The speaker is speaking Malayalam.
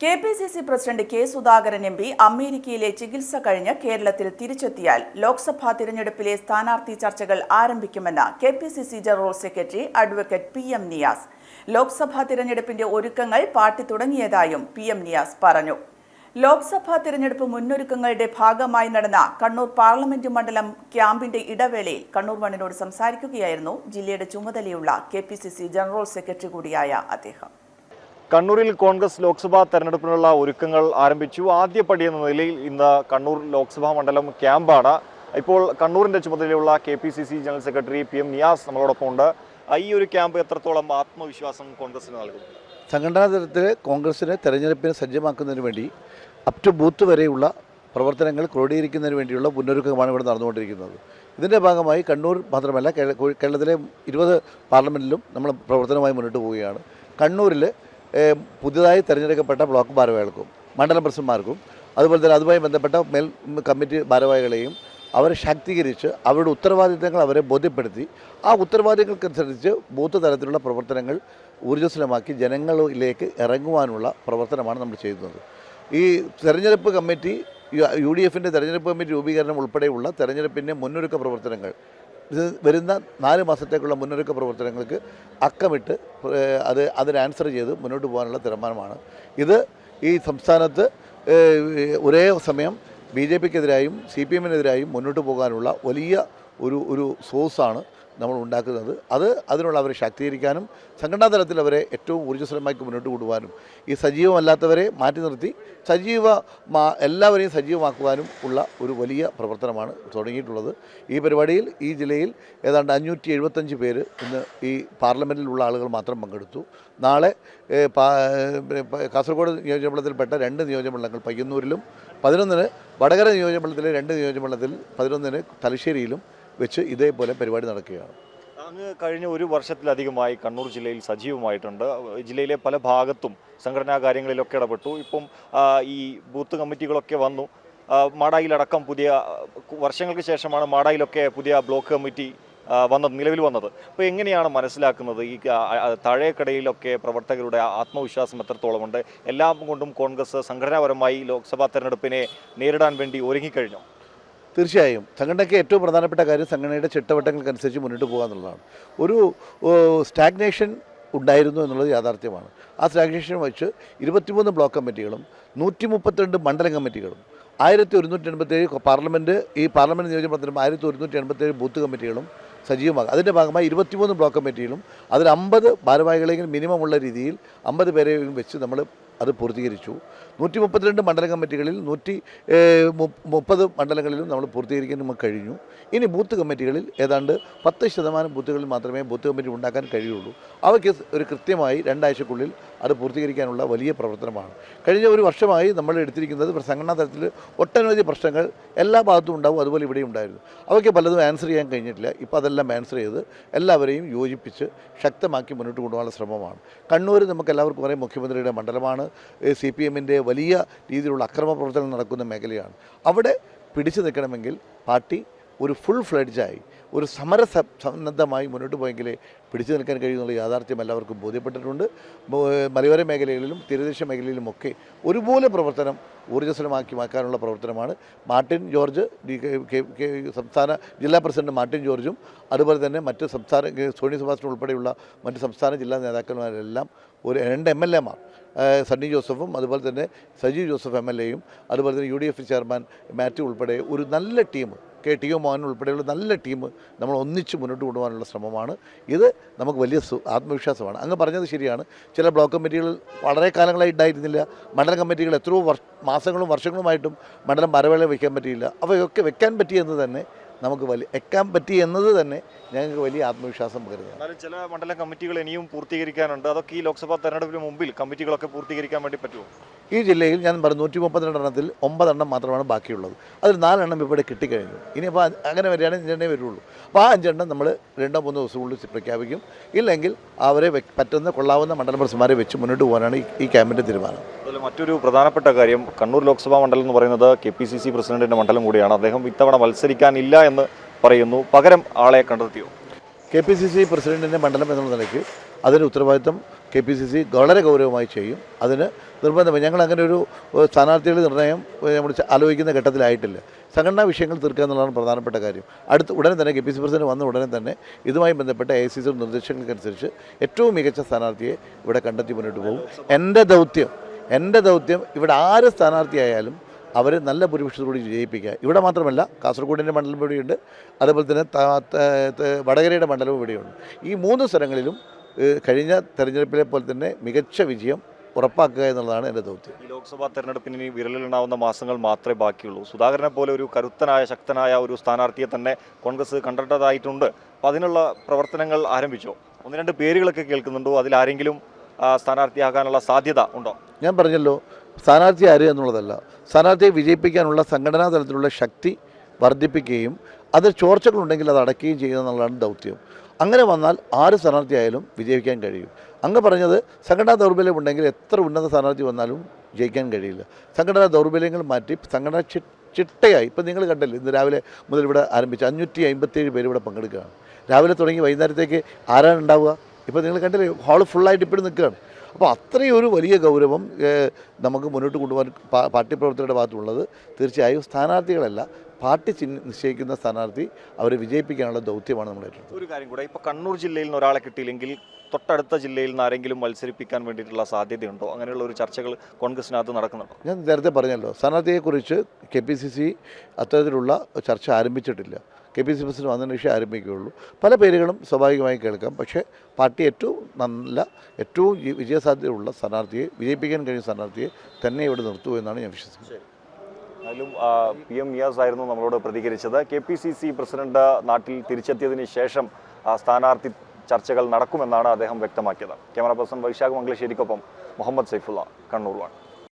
K P C C president K Sudhakaran M P അമേരിക്കയിലെ ചികിത്സ കഴിഞ്ഞ് കേരളത്തിൽ തിരിച്ചെത്തിയാൽ ലോക്സഭാ തിരഞ്ഞെടുപ്പിലെ സ്ഥാനാർത്ഥി ചർച്ചകൾ ആരംഭിക്കുമെന്ന് K P C C general secretary advocate P M Niyas. Lok Sabha തിരഞ്ഞെടുപ്പിന്റെ ഒരുക്കങ്ങൾ പാർട്ടി തുടങ്ങിയതായും പി എം നിയാസ് പറഞ്ഞു. ലോക്സഭാ തിരഞ്ഞെടുപ്പ് മുന്നൊരുക്കങ്ങളുടെ ഭാഗമായി നടന്ന കണ്ണൂർ പാർലമെന്റ് മണ്ഡലം ക്യാമ്പിന്റെ ഇടവേളയിൽ കണ്ണൂർ മണ്ണിനോട് സംസാരിക്കുകയായിരുന്നു ജില്ലയുടെ ചുമതലയുള്ള കെ ജനറൽ സെക്രട്ടറി കൂടിയായ അദ്ദേഹം. കണ്ണൂരിൽ കോൺഗ്രസ് ലോക്സഭാ തെരഞ്ഞെടുപ്പിനുള്ള ഒരുക്കങ്ങൾ ആരംഭിച്ചു. ആദ്യ എന്ന നിലയിൽ ഇന്ന് കണ്ണൂർ ലോക്സഭാ മണ്ഡലം ക്യാമ്പാണ്. ഇപ്പോൾ കണ്ണൂരിന്റെ ചുമതലയുള്ള K P C C general secretary P M Niyas നമ്മളോടൊപ്പം ഉണ്ട്. ഈ ഒരു ക്യാമ്പ് എത്രത്തോളം ആത്മവിശ്വാസം കോൺഗ്രസിന് നൽകുന്നു സംഘടനാ തലത്തിൽ കോൺഗ്രസിനെ തെരഞ്ഞെടുപ്പിന് സജ്ജമാക്കുന്നതിന് വേണ്ടി അപ് ടു ബൂത്ത് വരെയുള്ള പ്രവർത്തനങ്ങൾ ക്രോഡീകരിക്കുന്നതിന് വേണ്ടിയുള്ള മുന്നൊരുക്കമാണ് ഇവിടെ നടന്നുകൊണ്ടിരിക്കുന്നത്. ഇതിന്റെ ഭാഗമായി കണ്ണൂർ മാത്രമല്ല കേരളത്തിലെ ഇരുപത് പാർലമെന്റിലും നമ്മൾ പ്രവർത്തനമായി മുന്നോട്ട് പോവുകയാണ്. കണ്ണൂരിൽ പുതുതായി തിരഞ്ഞെടുക്കപ്പെട്ട ബ്ലോക്ക് ഭാരവാഹികൾക്കും മണ്ഡലം പ്രസിഡന്റ്മാർക്കും അതുപോലെ തന്നെ അതുമായി ബന്ധപ്പെട്ട മേൽ കമ്മിറ്റി ഭാരവാഹികളെയും അവരെ ശാക്തീകരിച്ച് അവരുടെ ഉത്തരവാദിത്തങ്ങൾ അവരെ ബോധ്യപ്പെടുത്തി. ആ ഉത്തരവാദിത്തങ്ങൾക്കനുസരിച്ച് ബൂത്ത് തലത്തിലുള്ള പ്രവർത്തനങ്ങൾ ഊർജസ്വലമാക്കി ജനങ്ങളിലേക്ക് ഇറങ്ങുവാനുള്ള പ്രവർത്തനമാണ് നമ്മൾ ചെയ്യുന്നത്. ഈ തെരഞ്ഞെടുപ്പ് കമ്മിറ്റി യു ഡി എഫിന്റെ തെരഞ്ഞെടുപ്പ് കമ്മിറ്റി രൂപീകരണം ഉൾപ്പെടെയുള്ള തെരഞ്ഞെടുപ്പിന്റെ മുന്നൊരുക്ക പ്രവർത്തനങ്ങൾ ഇത് വരുന്ന നാല് മാസത്തേക്കുള്ള മുന്നൊരുക്ക പ്രവർത്തനങ്ങൾക്ക് അക്കമിട്ട് അത് അതിന് ആൻസർ ചെയ്ത് മുന്നോട്ട് പോകാനുള്ള തീരുമാനമാണ്. ഇത് ഈ സംസ്ഥാനത്ത് ഒരേ സമയം ബി ജെ പിക്കെതിരായും സി പി എമ്മിനെതിരായും മുന്നോട്ട് പോകാനുള്ള വലിയ ഒരു ഒരു സോഴ്സാണ്. നമ്മൾ ഉണ്ടാക്കുന്നത്. അത് അതിനുള്ള അവരെ ശാക്തീകരിക്കാനും സംഘടനാ തലത്തിൽ അവരെ ഏറ്റവും ഊർജസ്വലമായി മുന്നോട്ട് കൊണ്ടുപോകാനും ഈ സജീവമല്ലാത്തവരെ മാറ്റി നിർത്തി സജീവ എല്ലാവരെയും സജീവമാക്കുവാനും ഉള്ള ഒരു വലിയ പ്രവർത്തനമാണ് തുടങ്ങിയിട്ടുള്ളത്. ഈ പരിപാടിയിൽ ഈ ജില്ലയിൽ ഏതാണ്ട് അഞ്ഞൂറ്റി എഴുപത്തഞ്ച് പേര് ഇന്ന് ഈ പാർലമെന്റിലുള്ള ആളുകൾ മാത്രം പങ്കെടുത്തു. നാളെ കാസർഗോഡ് നിയോജകമണ്ഡലത്തിൽപ്പെട്ട രണ്ട് നിയോജകമണ്ഡലങ്ങൾ പയ്യന്നൂരിലും പതിനൊന്നിന് വടകര നിയോജകമണ്ഡലത്തിലെ രണ്ട് നിയോജകമണ്ഡലത്തിൽ പതിനൊന്നിന് തലശ്ശേരിയിലും വെച്ച് ഇതേപോലെ പരിപാടി നടക്കുകയാണ്. അങ്ങ് കഴിഞ്ഞ ഒരു വർഷത്തിലധികമായി കണ്ണൂർ ജില്ലയിൽ സജീവമായിട്ടുണ്ട്. ജില്ലയിലെ പല ഭാഗത്തും സംഘടനാ കാര്യങ്ങളിലൊക്കെ ഇടപെട്ടു. ഇപ്പം ഈ ബൂത്ത് കമ്മിറ്റികളൊക്കെ വന്നു. മാടായിലടക്കം പുതിയ വർഷങ്ങൾക്ക് ശേഷമാണ് മാടായിലൊക്കെ പുതിയ ബ്ലോക്ക് കമ്മിറ്റി വന്നത് നിലവിൽ വന്നത്. അപ്പോൾ എങ്ങനെയാണ് മനസ്സിലാക്കുന്നത്? ഈ താഴേക്കടയിലൊക്കെ പ്രവർത്തകരുടെ ആത്മവിശ്വാസം എത്രത്തോളമുണ്ട് എല്ലാം കൊണ്ടും കോൺഗ്രസ് സംഘടനാപരമായി ലോക്സഭാ തെരഞ്ഞെടുപ്പിനെ നേരിടാൻ വേണ്ടി ഒരുങ്ങിക്കഴിഞ്ഞു? തീർച്ചയായും സംഘടനയ്ക്ക് ഏറ്റവും പ്രധാനപ്പെട്ട കാര്യം സംഘടനയുടെ ചിട്ടവട്ടങ്ങൾക്കനുസരിച്ച് മുന്നോട്ട് പോകുക എന്നുള്ളതാണ്. ഒരു സ്റ്റാഗ്നേഷൻ ഉണ്ടായിരുന്നു എന്നുള്ളത് യാഥാർത്ഥ്യമാണ്. ആ സ്റ്റാഗ്നേഷൻ വെച്ച് ഇരുപത്തിമൂന്ന് ബ്ലോക്ക് കമ്മിറ്റികളും നൂറ്റി മുപ്പത്തിരണ്ട് മണ്ഡലം കമ്മിറ്റികളും ആയിരത്തി ഒരുന്നൂറ്റി എൺപത്തേഴ് പാർലമെന്റ് ഈ പാർലമെന്റ് നിയോജകമണ്ഡലത്തിലും ആയിരത്തി ഒരുന്നൂറ്റി എൺപത്തേഴ് ബൂത്ത് കമ്മിറ്റികളും സജീവമാകും. അതിന്റെ ഭാഗമായി ഇരുപത്തിമൂന്ന് ബ്ലോക്ക് കമ്മിറ്റിയിലും അതിൽ അമ്പത് ഭാരവാഹികളെങ്കിലും മിനിമം ഉള്ള രീതിയിൽ അമ്പത് പേരെയും വെച്ച് നമ്മൾ അത് പൂർത്തീകരിച്ചു. നൂറ്റി മുപ്പത്തിരണ്ട് മണ്ഡല കമ്മിറ്റികളിൽ നൂറ്റി മുപ്പത് മണ്ഡലങ്ങളിലും നമ്മൾ പൂർത്തീകരിക്കാൻ നമുക്ക് കഴിഞ്ഞു. ഇനി ബൂത്ത് കമ്മിറ്റികളിൽ ഏതാണ്ട് പത്ത് ശതമാനം ബൂത്തുകളിൽ മാത്രമേ ബൂത്ത് കമ്മിറ്റി ഉണ്ടാക്കാൻ കഴിയുള്ളൂ. അവയ്ക്ക് ഒരു കൃത്യമായി രണ്ടാഴ്ചക്കുള്ളിൽ അത് പൂർത്തീകരിക്കാനുള്ള വലിയ പ്രവർത്തനമാണ്. കഴിഞ്ഞ ഒരു വർഷമായി നമ്മൾ എടുത്തിരിക്കുന്നത് സംഘടനാ തലത്തിൽ ഒട്ടനവധി പ്രശ്നങ്ങൾ എല്ലാ ഭാഗത്തും ഉണ്ടാവും അതുപോലെ ഇവിടെ ഉണ്ടായിരുന്നു. അവയ്ക്ക് പലതും ആൻസർ ചെയ്യാൻ കഴിഞ്ഞിട്ടില്ല. ഇപ്പോൾ അതെല്ലാം ആൻസർ ചെയ്ത് എല്ലാവരെയും യോജിപ്പിച്ച് ശക്തമാക്കി മുന്നോട്ട് കൊണ്ടുപോകാനുള്ള ശ്രമമാണ്. കണ്ണൂർ നമുക്ക് എല്ലാവർക്കും പറയും മുഖ്യമന്ത്രിയുടെ മണ്ഡലമാണ്. സി പി എമ്മിന്റെ വലിയ രീതിയിലുള്ള അക്രമ പ്രവർത്തനം നടക്കുന്ന മേഖലയാണ്. അവിടെ പിടിച്ചു നിൽക്കണമെങ്കിൽ പാർട്ടി ഒരു ഫുൾ ഫ്ലഡ്ജായി ഒരു സമര സന്നദ്ധമായി മുന്നോട്ട് പോയെങ്കിലേ പിടിച്ചു നിൽക്കാൻ കഴിയുന്നുള്ള യാഥാർത്ഥ്യം എല്ലാവർക്കും ബോധ്യപ്പെട്ടിട്ടുണ്ട്. മലയോര മേഖലകളിലും തീരദേശ മേഖലയിലുമൊക്കെ ഒരുപോലെ പ്രവർത്തനം ഊർജസ്വലമാക്കി മാക്കാനുള്ള പ്രവർത്തനമാണ്. മാർട്ടിൻ ജോർജ് സംസ്ഥാന ജില്ലാ പ്രസിഡന്റ് മാർട്ടിൻ ജോർജും അതുപോലെ തന്നെ മറ്റ് സംസ്ഥാന സോണി സുഭാഷിനും ഉൾപ്പെടെയുള്ള മറ്റ് സംസ്ഥാന ജില്ലാ നേതാക്കന്മാരെല്ലാം ഒരു രണ്ട് എം എൽ എമാർ സണ്ണി ജോസഫും അതുപോലെ തന്നെ സജീവ് ജോസഫ് എം എൽ എയും അതുപോലെ തന്നെ U D F chairman Mathew ഉൾപ്പെടെ ഒരു നല്ല team K T O Mohan ഉൾപ്പെടെയുള്ള നല്ല ടീം നമ്മൾ ഒന്നിച്ച് മുന്നോട്ട് കൊണ്ടുപോകാനുള്ള ശ്രമമാണ്. ഇത് നമുക്ക് വലിയ ആത്മവിശ്വാസമാണ്. അങ്ങ് പറഞ്ഞത് ശരിയാണ്. ചില ബ്ലോക്ക് കമ്മിറ്റികൾ വളരെ കാലങ്ങളായി ഉണ്ടായിരുന്നില്ല. മണ്ഡലം കമ്മിറ്റികൾ എത്രയോ വർഷ മാസങ്ങളും വർഷങ്ങളുമായിട്ടും മണ്ഡലം മരവേള വയ്ക്കാൻ പറ്റിയില്ല. അവയൊക്കെ വെക്കാൻ പറ്റിയെന്ന് തന്നെ നമുക്ക് വലിയ എക്കാൻ പറ്റി എന്നത് തന്നെ ഞങ്ങൾക്ക് വലിയ ആത്മവിശ്വാസം പകരുന്നതാണ് എന്നാലും ചില മണ്ഡല കമ്മിറ്റികൾ ഇനിയും പൂർത്തീകരിക്കാനുണ്ട്. അതൊക്കെ ഈ ലോക്സഭാ തെരഞ്ഞെടുപ്പിന് മുമ്പിൽ കമ്മിറ്റികളൊക്കെ പൂർത്തീകരിക്കാൻ വേണ്ടി പറ്റുമോ? ഈ ജില്ലയിൽ ഞാൻ പറഞ്ഞു നൂറ്റി മുപ്പത്തിരണ്ടെണ്ണത്തിൽ ഒമ്പതെണ്ണം മാത്രമാണ് ബാക്കിയുള്ളത്. അതിൽ നാലെണ്ണം ഇവിടെ കിട്ടിക്കഴിഞ്ഞു. ഇനിയിപ്പോൾ അങ്ങനെ വരികയാണെങ്കിൽ അഞ്ചെണ്ണേ വരുള്ളൂ. അപ്പോൾ ആ അഞ്ചെണ്ണം നമ്മൾ രണ്ടോ മൂന്നോ ദിവസത്തിനുള്ളിൽ പ്രഖ്യാപിക്കും. ഇല്ലെങ്കിൽ അവരെ പറ്റുന്ന കൊള്ളാവുന്ന മണ്ഡലം പ്രസിഡന്മാരെ വെച്ച് മുന്നോട്ട് പോകാനാണ് ഈ ക്യാമ്പിന്റെ തീരുമാനം. അതുപോലെ മറ്റൊരു പ്രധാനപ്പെട്ട കാര്യം കണ്ണൂർ ലോക്സഭാ മണ്ഡലം എന്ന് പറയുന്നത് കെ പി സി സി പ്രസിഡന്റിന്റെ മണ്ഡലം കൂടിയാണ്. അദ്ദേഹം ഇത്തവണ മത്സരിക്കാനില്ല എന്ന് പറയുന്നു. പകരം ആളെ കണ്ടെത്തിയോ? കെ പി സി സി പ്രസിഡന്റിന്റെ മണ്ഡലം എന്നുള്ള നിലയ്ക്ക് അതിന്റെ ഉത്തരവാദിത്തം കെ പി സി സി വളരെ ഗൗരവമായി ചെയ്യും. അതിന് നിർബന്ധമായി ഞങ്ങൾ അങ്ങനെ ഒരു സ്ഥാനാർത്ഥികളുടെ നിർണയം നമ്മൾ ആലോചിക്കുന്ന ഘട്ടത്തിലായിട്ടില്ല. സംഘടനാ വിഷയങ്ങൾ തീർക്കുക എന്നുള്ളതാണ് പ്രധാനപ്പെട്ട കാര്യം. അടുത്ത് ഉടനെ തന്നെ കെ പി സി പ്രസിഡന്റ് വന്ന ഉടനെ തന്നെ ഇതുമായി ബന്ധപ്പെട്ട എ സി സി നിർദ്ദേശങ്ങൾക്കനുസരിച്ച് ഏറ്റവും മികച്ച സ്ഥാനാർത്ഥിയെ ഇവിടെ കണ്ടെത്തി മുന്നോട്ട് പോകും. എന്റെ ദൗത്യം എന്റെ ദൗത്യം ഇവിടെ ആര് സ്ഥാനാർത്ഥിയായാലും അവർ നല്ല ഭൂരിപക്ഷത്തോടുകൂടി വിജയിപ്പിക്കുക ഇവിടെ മാത്രമല്ല കാസർഗോഡിന്റെ മണ്ഡലം ഇവിടെയുണ്ട്. അതുപോലെ തന്നെ വടകരയുടെ മണ്ഡലവും ഇവിടെയുണ്ട്. ഈ മൂന്ന് സ്ഥലങ്ങളിലും കഴിഞ്ഞ തെരഞ്ഞെടുപ്പിലെ പോലെ തന്നെ മികച്ച വിജയം ഉറപ്പാക്കുക എന്നുള്ളതാണ് എന്റെ ദൗത്യം. ഈ ലോക്സഭാ തെരഞ്ഞെടുപ്പിന് ഇനി വിരലിലുണ്ടാവുന്ന മാസങ്ങൾ മാത്രമേ ബാക്കിയുള്ളൂ. സുധാകരനെ പോലെ ഒരു കരുത്തനായ ശക്തനായ ഒരു സ്ഥാനാർത്ഥിയെ തന്നെ കോൺഗ്രസ് കണ്ടെത്തതായിട്ടുണ്ട് അപ്പോൾ അതിനുള്ള പ്രവർത്തനങ്ങൾ ആരംഭിച്ചോ? ഒന്ന് രണ്ട് പേരുകളൊക്കെ കേൾക്കുന്നുണ്ടോ? ആ, സ്ഥാനാർത്ഥിയാകാനുള്ള സാധ്യത ഉണ്ടോ? ഞാൻ പറഞ്ഞല്ലോ സ്ഥാനാർത്ഥി ആര് എന്നുള്ളതല്ല. സ്ഥാനാർത്ഥിയെ വിജയിപ്പിക്കാനുള്ള സംഘടനാ തലത്തിലുള്ള ശക്തി വർദ്ധിപ്പിക്കുകയും അത് ചോർച്ചകളുണ്ടെങ്കിൽ അത് അടയ്ക്കുകയും ചെയ്യുക എന്നുള്ളതാണ് ദൗത്യം. അങ്ങനെ വന്നാൽ ആര് സ്ഥാനാർത്ഥിയായാലും വിജയിക്കാൻ കഴിയും. അങ്ങ് പറഞ്ഞത് സംഘടനാ ദൗർബല്യം ഉണ്ടെങ്കിൽ എത്ര ഉന്നത സ്ഥാനാർത്ഥി വന്നാലും ജയിക്കാൻ കഴിയില്ല. സംഘടനാ ദൗർബല്യങ്ങൾ മാറ്റി സംഘടന ചിട്ടയായി. ഇപ്പം നിങ്ങൾ കണ്ടല്ലോ ഇന്ന് രാവിലെ മുതൽ ഇവിടെ ആരംഭിച്ച അഞ്ഞൂറ്റി അമ്പത്തേഴ് പേര് ഇവിടെ പങ്കെടുക്കുകയാണ്. രാവിലെ തുടങ്ങി വൈകുന്നേരത്തേക്ക് ആരാണ് ഉണ്ടാവുക? ഇപ്പോൾ നിങ്ങൾ കണ്ടില്ലേ ഹാൾ ഫുള്ളായിട്ട് ഇപ്പോഴും നിൽക്കുകയാണ്. അപ്പോൾ അത്രയും ഒരു വലിയ ഗൗരവം നമുക്ക് മുന്നോട്ട് കൊണ്ടുപോകാൻ പാർട്ടി പ്രവർത്തകരുടെ ഭാഗത്തുള്ളത് തീർച്ചയായും സ്ഥാനാർത്ഥികളല്ല പാർട്ടി ചിഹ്ന നിശ്ചയിക്കുന്ന സ്ഥാനാർത്ഥി അവരെ വിജയിപ്പിക്കാനുള്ള ദൗത്യമാണ് നമ്മൾ ഏറ്റെടുത്തത്. ഒരു കാര്യം കൂടെ ഇപ്പോൾ കണ്ണൂർ ജില്ലയിൽ നിന്ന് ഒരാളെ കിട്ടിയില്ലെങ്കിൽ തൊട്ടടുത്ത ജില്ലയിൽ നിന്ന് ആരെങ്കിലും മത്സരിപ്പിക്കാൻ വേണ്ടിയിട്ടുള്ള സാധ്യതയുണ്ടോ? അങ്ങനെയുള്ള ഒരു ചർച്ചകൾ കോൺഗ്രസിനകത്ത് നടക്കുന്നുണ്ടോ? ഞാൻ നേരത്തെ പറഞ്ഞല്ലോ സ്ഥാനാർത്ഥിയെക്കുറിച്ച് കെ പി സി സി അത്തരത്തിലുള്ള ചർച്ച ആരംഭിച്ചിട്ടില്ല. കെ പി സി പ്രസിഡന്റ് വന്നതിന് ശേഷം ആരംഭിക്കുകയുള്ളൂ. പല പേരുകളും സ്വാഭാവികമായി കേൾക്കാം. പക്ഷേ പാർട്ടി ഏറ്റവും നല്ല ഏറ്റവും വിജയസാധ്യതയുള്ള സ്ഥാനാർത്ഥിയെ വിജയിപ്പിക്കാൻ കഴിയുന്ന സ്ഥാനാർത്ഥിയെ തന്നെ ഇവിടെ നിർത്തൂ എന്നാണ് ഞാൻ വിശ്വസിക്കുന്നത്. എന്നാലും പി എം നിയാസ് ആയിരുന്നു നമ്മളോട് പ്രതികരിച്ചത്. K P C C president നാട്ടിൽ തിരിച്ചെത്തിയതിന് ശേഷം സ്ഥാനാർത്ഥി ചർച്ചകൾ നടക്കുമെന്നാണ് അദ്ദേഹം വ്യക്തമാക്കിയത്. ക്യാമറ പേഴ്സൺ വൈശാഖ് മംഗലശ്ശേരിക്കൊപ്പം മുഹമ്മദ് സൈഫുള്ള കണ്ണൂർ